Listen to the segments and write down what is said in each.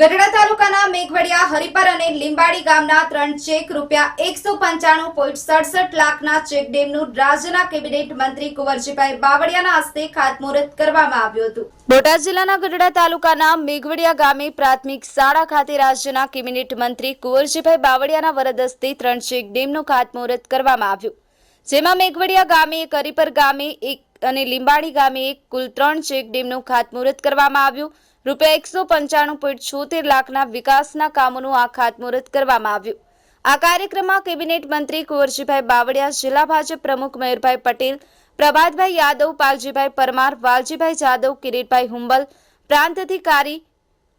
ગઢડા તાલુકાના મેઘવડિયા, હરિપર અને લીંબાડી ગામના ત્રણ ચેક રૂપિયા એકસો પંચાણું પોઈન્ટ સડસઠ લાખના ચેક ડેમનું રાજ્યના કેબિનેટ મંત્રી કુંવરજીભાઈ બાવળિયાના હસ્તે ખાતમુહૂર્ત કરવામાં આવ્યું હતું. બોટાદ જિલ્લાના ગઢડા તાલુકાના મેઘવડિયા ગામે પ્રાથમિક શાળા ખાતે રાજ્યના કેબિનેટ મંત્રી કુંવરજીભાઈ બાવળિયાના વરદ હસ્તે ત્રણ ચેક ડેમનું ખાતમુહૂર્ત કરવામાં આવ્યું. જેમાં મેઘવડિયા ગામે એક હરિપર ગામે એક અને લીંબાડી ગામે એક કુલ ત્રણ ચેક ડેમનું ખાતમુહૂર્ત કરવામાં આવ્યું. રૂપિયા એકસો પંચાણું પોઈન્ટ છોતેર લાખના વિકાસના કામોનું આ ખાતમુહૂર્ત કરવામાં આવ્યું. આ કાર્યક્રમમાં કેબિનેટ મંત્રી કુંવરજીભાઈ બાવળિયા, જિલ્લા ભાજપ પ્રમુખ મયુરભાઈ પટેલ, પ્રભાતભાઈ યાદવ, પાલજીભાઈ પરમાર, વાલજીભાઈ જાદવ, કિરીટભાઈ હુંબલ, પ્રાંત અધિકારી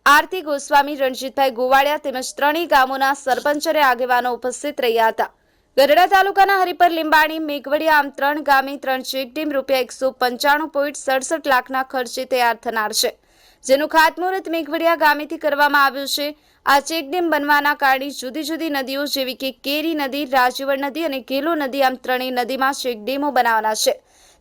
આરતી ગોસ્વામી, રણજીતભાઈ ગોવાળિયા તેમજ ત્રણેય ગામોના સરપંચ અને આગેવાનો ઉપસ્થિત રહ્યા હતા. ગઢડા તાલુકાના હરિપર લીંબાણી, મેઘવડિયા આમ ત્રણ ગામે ત્રણ ચેકડેમ રૂપિયા એકસો પંચાણું પોઈન્ટ સડસઠ લાખના ખર્ચે તૈયાર થનાર છે. જેનું ખાતમુહૂર્ત મેઘવડિયા ગામેથી કરવામાં આવ્યું છે. આ ચેકડેમ બનવાના કારણે જુદી જુદી નદીઓ જેવી કે કેરી નદી રાજવડ નદી અને કેલો નદી આમ ત્રણેય નદીમાં ચેકડેમો બનાવવાના છે.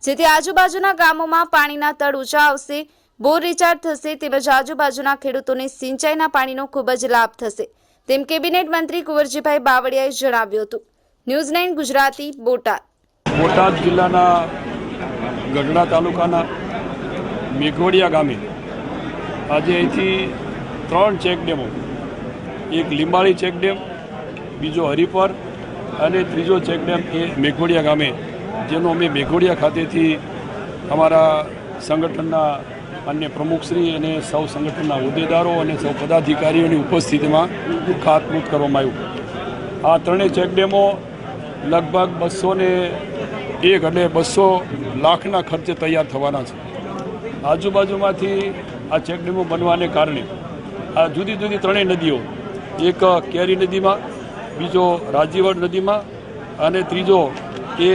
જેથી આજુબાજુના ગામોમાં પાણીના તળ ઊંચા આવશે, બોર રિચાર્જ થશે તેમજ આજુબાજુના ખેડૂતોને સિંચાઈના પાણીનો ખૂબ જ લાભ થશે. તેમ કેબિનેટ મંત્રી કુંવરજીભાઈ બાવળિયાએ જણાવ્યું હતું. News nine Gujarati, Botad. Botad જિલ્લાના ગઢડા તાલુકાના મેઘોડિયા ગામે આજે અહીંથી ત્રણ ચેક ડેમો. એક લીંબાળી ચેક ડેમ, બીજો હરિપર અને ત્રીજો ચેકડેમ એ મેઘોડિયા ગામે. જેનો અમે મેઘોડિયા ખાતેથી અમારા સંગઠનના અન્ય પ્રમુખશ્રી અને સૌ સંગઠનના હોદ્દેદારો અને સૌ પદાધિકારીઓની ઉપસ્થિતિમાં ખાતમુહૂર્ત કરવામાં આવ્યું. આ ત્રણેય ચેકડેમો લગભગ બસો ને એક એટલે બસો લાખના ખર્ચે તૈયાર થવાના છે. આજુબાજુમાંથી આ ચેકડેમો બનવાને કારણે આ જુદી જુદી ત્રણેય નદીઓ એક કેરી નદીમાં બીજો રાજીવડ નદીમાં અને ત્રીજો એ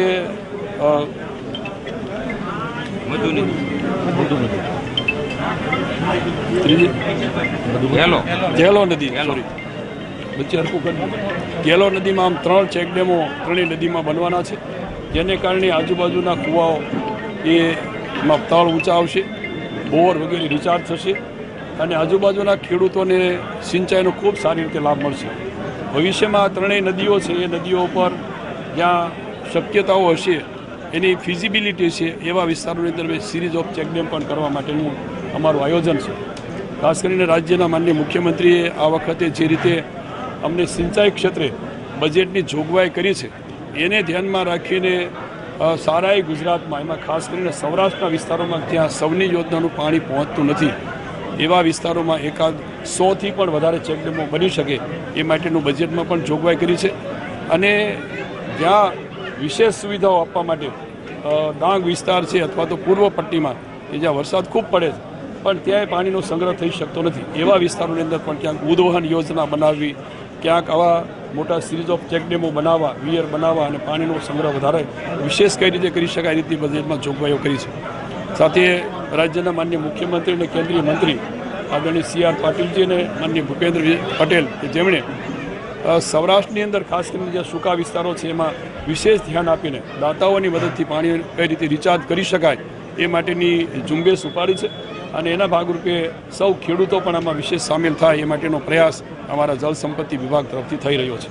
ગેલો નદી. સોરી વચ્ચે હરખું કરી દીધું. ગેલો નદીમાં આમ ત્રણ ચેકડેમો ત્રણેય નદીમાં બનવાના છે. જેને કારણે આજુબાજુના કૂવાઓ એમાં તળ ઊંચા આવશે. બોર વગેરે રિચાર્જ થશે અને આજુબાજુના ખેડૂતોને સિંચાઈનો ખૂબ સારી રીતે લાભ મળશે. ભવિષ્યમાં ત્રણેય નદીઓ છે, એ નદીઓ ઉપર જ્યાં શક્યતાઓ હશે, એની ફિઝિબિલિટી છે, એવા વિસ્તારોની અંદર સિરીઝ ઓફ ચેકડેમ પણ કરવા માટેનું અમારું આયોજન છે. ખાસ કરીને રાજ્યના માનનીય મુખ્યમંત્રીએ આ વખતે જે રીતે અમને સિંચાઈ ક્ષેત્રે બજેટની જોગવાઈ કરી છે, એને ધ્યાનમાં રાખીને સારાએ ગુજરાતમાં, એમાં ખાસ કરીને સૌરાષ્ટ્રના વિસ્તારોમાં ત્યાં સૌની યોજનાનું પાણી પહોંચતું નથી. એવા વિસ્તારોમાં એકાદ સોથી પણ વધારે ચેકડેમો બની શકે એ માટેનું બજેટમાં પણ જોગવાઈ કરી છે. અને જ્યાં વિશેષ સુવિધાઓ આપવા માટે ડાંગ વિસ્તાર છે અથવા તો પૂર્વ પટ્ટીમાં, કે જ્યાં વરસાદ ખૂબ પડે છે, પણ ત્યાંય પાણીનો સંગ્રહ થઈ શકતો નથી. એવા વિસ્તારોની અંદર પણ ક્યાંક ઉદવહન યોજના બનાવવી, ક્યાંક આવા મોટા સિરીઝ ઓફ ચેકડેમો બનાવવા વિયર બનાવવા અને પાણીનો સંગ્રહ વધારે વિશેષ કઈ રીતે કરી શકાય રીતની બજેટમાં જોગવાઈઓ કરી છે. સાથે રાજ્યના માન્ય મુખ્યમંત્રી અને કેન્દ્રીય મંત્રી આદરણીય સી આર પાટીલજી અને માન્ય ભૂપેન્દ્ર પટેલ કે જેમણે સૌરાષ્ટ્રની અંદર ખાસ કરીને જે સૂકા વિસ્તારો છે એમાં વિશેષ ધ્યાન આપીને દાતાઓની મદદથી પાણી કઈ રીતે રિચાર્જ કરી શકાય એ માટેની ઝુંબેશ ઉપાડી છે. અને એના ભાગરૂપે સૌ ખેડૂતો પણ આમાં વિશેષ સામેલ થાય એ માટેનો પ્રયાસ અમારા જળ સંપત્તિ વિભાગ તરફથી થઈ રહ્યો છે.